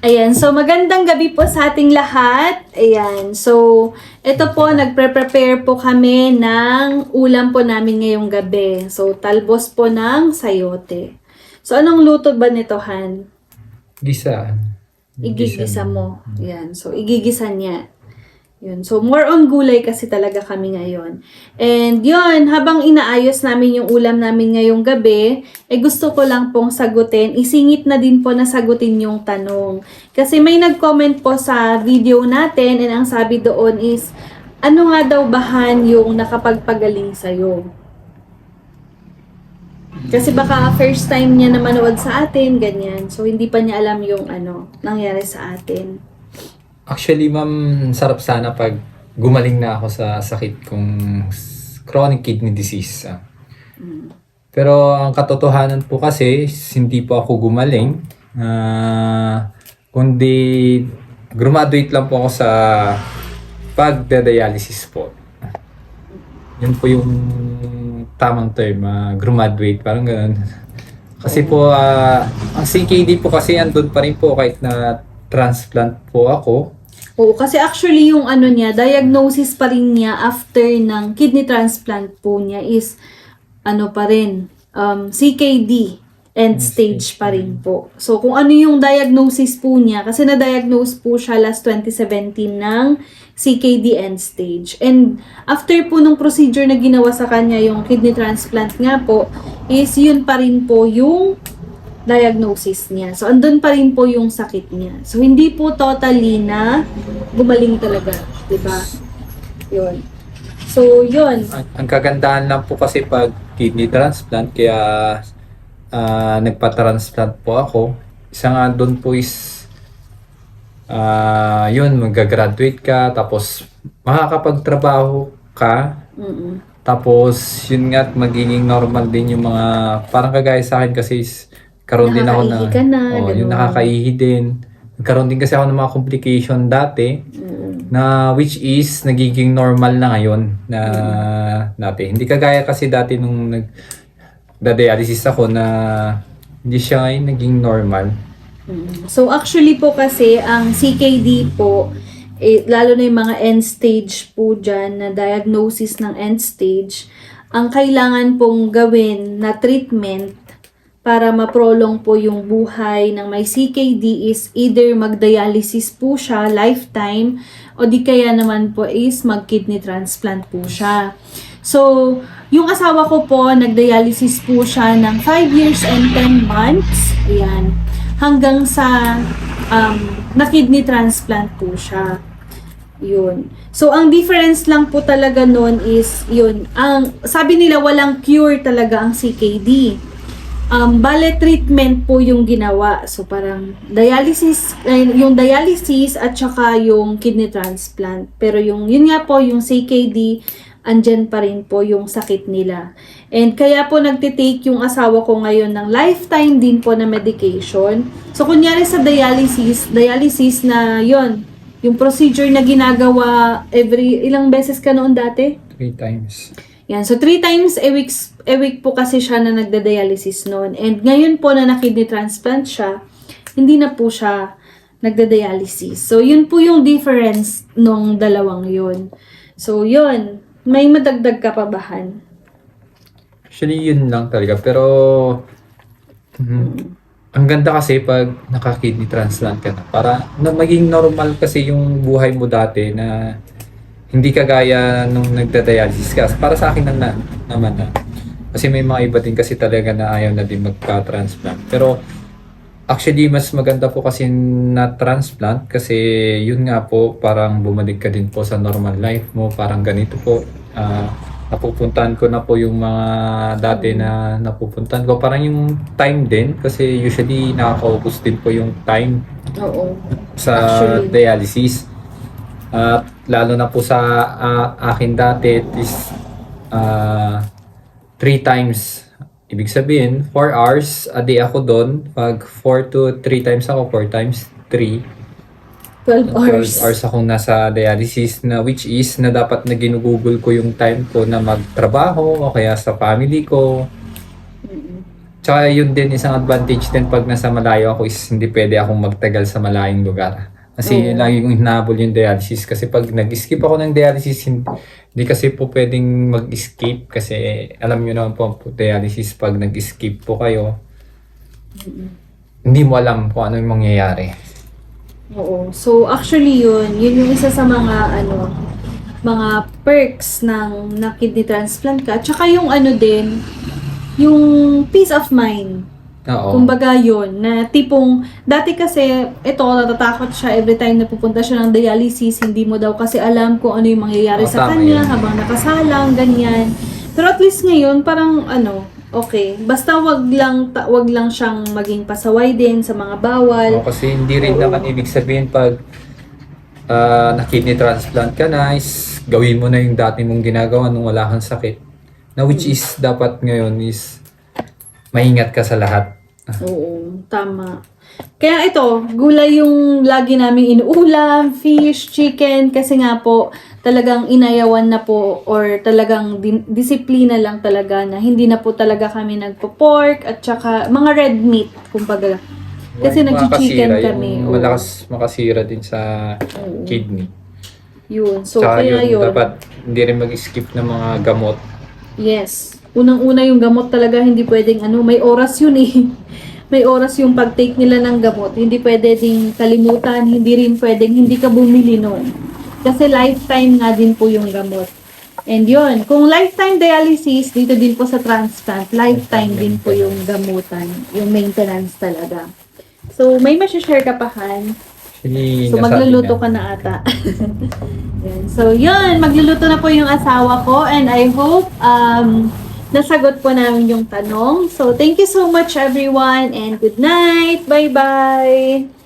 Ayan, so magandang gabi po sa ating lahat. Ayan, so ito po, nagpre-prepare po kami ng ulam po namin ngayong gabi. So, talbos po ng sayote. So, anong luto ba nito, Han? Gisa. Igigisa mo. Ayan, so igigisa niya. Yun. So, more on gulay kasi talaga kami ngayon. And yun, habang inaayos namin yung ulam namin ngayong gabi, eh gusto ko lang pong sagutin, isingit na din po na sagutin yung tanong. Kasi may nag-comment po sa video natin and ang sabi doon is, ano nga daw bahan yung nakapagpagaling sa'yo? Kasi baka first time niya na manood sa atin, ganyan. So, hindi pa niya alam yung ano, nangyari sa atin. Actually, ma'am, sarap sana pag gumaling na ako sa sakit kong chronic kidney disease. ah. Pero ang katotohanan po kasi, hindi po ako gumaling. Ah, kundi graduate lang po ako sa pagdadialysis po. Yun po yung tamang term, ah, graduate, parang ganun. Kasi po, ah, ang CKD po kasi andun pa rin po kahit na transplant po ako. Oo, kasi actually yung ano niya, diagnosis pa rin niya after ng kidney transplant po niya is ano pa rin, um, CKD end stage pa rin po. So kung ano yung diagnosis po niya, kasi na-diagnose po siya last 2017 ng CKD end stage. And after po nung procedure na ginawa sa kanya yung kidney transplant nga po, is yun pa rin po yung diagnosis niya. So, andun pa rin po yung sakit niya. So, hindi po totally na gumaling talaga. 'di ba? Yun. So, yun. Ang, ang kagandahan lang po kasi pag kidney transplant, kaya ah, nagpa-transplant po ako. Isa nga doon po is, ah, yun, mag-graduate ka, tapos makakapagtrabaho ka, Mm-mm. tapos yun nga, magiging normal din yung mga, parang kagaya sa akin kasi is, karoon din ako na, ka na, oh, yung ganun. nakakaihi din. Nagkaroon din kasi ako ng mga complication dati, Mm-mm. na which is nagiging normal na ngayon na natin. Hindi kagaya kasi dati nung nag dialysis ako na hindi siya ngayon naging normal. Mm. So, actually po kasi, ang CKD po, eh, lalo na yung mga end stage po dyan, na diagnosis ng end stage, ang kailangan pong gawin na treatment para ma-prolong po yung buhay ng may CKD is either mag-dialysis po siya lifetime o di kaya naman po is mag-kidney transplant po siya. So, yung asawa ko po, nag-dialysis po siya ng 5 years and 10 months. Ayan. Hanggang sa um, na-kidney transplant po siya. Yun. So, ang difference lang po talaga nun is, yun, ang, sabi nila walang cure talaga ang CKD. Um, bale treatment po yung ginawa. So, parang dialysis, yung dialysis at saka yung kidney transplant. Pero yung, yun nga po, yung CKD, andyan pa rin po yung sakit nila. And kaya po nagtitake yung asawa ko ngayon ng lifetime din po na medication. So, kunyari sa dialysis, dialysis na yon yung procedure na ginagawa every, ilang beses ka noon dati? Three times. Yan. So, three times a week, a week po kasi siya na nagda-dialysis noon. And ngayon po na na-kidney transplant siya, hindi na po siya nagda-dialysis. So, yun po yung difference nung dalawang yun. So, yun. May madagdag ka pa ba, Han? Actually, yun lang talaga. Pero, mhm, ang ganda kasi pag naka-kidney transplant ka na. Para na maging normal kasi yung buhay mo dati na hindi kagaya nung nagda-dialysis ka. Para sa akin lang na, naman na. Kasi may mga iba din kasi talaga na ayaw na din magka-transplant. Pero actually mas maganda po kasi na transplant kasi yun nga po parang bumalik ka din po sa normal life mo. Parang ganito po. ah, napupuntahan ko na po yung mga dati na napupuntahan ko. Parang yung time din kasi usually nakakaubos din po yung time Oo. sa Actually. dialysis. At lalo na po sa ah, akin dati, it is ah, three times. Ibig sabihin, 4 hours a day ako doon. Pag 4 to 3 times ako, 4 times 3. 12 hours. 12 hours akong nasa dialysis na which is na dapat na ginugugol ko yung time ko na magtrabaho o kaya sa family ko. Tsaka yun din, isang advantage din pag nasa malayo ako is hindi pwede akong magtagal sa malayong lugar. Kasi Oo. lagi kong hinahabol yung dialysis. Kasi pag nag-skip ako ng dialysis, hindi, hindi kasi po pwedeng mag-escape. Kasi alam nyo naman po, po dialysis pag nag-skip po kayo, hindi mo alam kung ano yung mangyayari. Oo. So, actually yun, yun yung isa sa mga, ano, mga perks ng na kidney transplant ka. Tsaka yung ano din, yung peace of mind. Oo. Kumbaga yun, na tipong, dati kasi, ito, natatakot siya every time na pupunta siya ng dialysis, hindi mo daw kasi alam kung ano yung mangyayari Oo, sa tama kanya yun. habang nakasalang, ganyan. Pero at least ngayon, parang ano, okay. Basta wag lang, ta- wag lang siyang maging pasaway din sa mga bawal. Oo, kasi hindi rin Oo. naman ibig sabihin pag ah, na-kidney transplant ka na is gawin mo na yung dati mong ginagawa nung wala kang sakit. Na which is dapat ngayon is maingat ka sa lahat. Oo, tama. Kaya ito, gulay yung lagi namin inuulam, fish, chicken, kasi nga po, talagang inayawan na po or talagang din- disiplina lang talaga na hindi na po talaga kami nagpo-pork at saka mga red meat, kumbaga. Kasi nag-chicken kami. Yung malakas makasira din sa Oo. kidney. Yun. So, Tsaka kaya yun, yun. dapat hindi rin mag-skip ng mga gamot. Yes. Unang-una yung gamot talaga hindi pwedeng ano, may oras yun eh. May oras yung pag-take nila ng gamot. Hindi pwede ding kalimutan, hindi rin pwedeng hindi ka bumili nun. Kasi lifetime nga din po yung gamot. And yun, kung lifetime dialysis, dito din po sa transplant, lifetime din po yung gamutan, yung maintenance talaga. So, may masashare ka pa, Han? Actually, So, magluluto ka na ata. Yan. So, yun. Magluluto na po yung asawa ko and I hope um, nasagot po namin yung tanong. So, thank you so much everyone and good night. Bye-bye!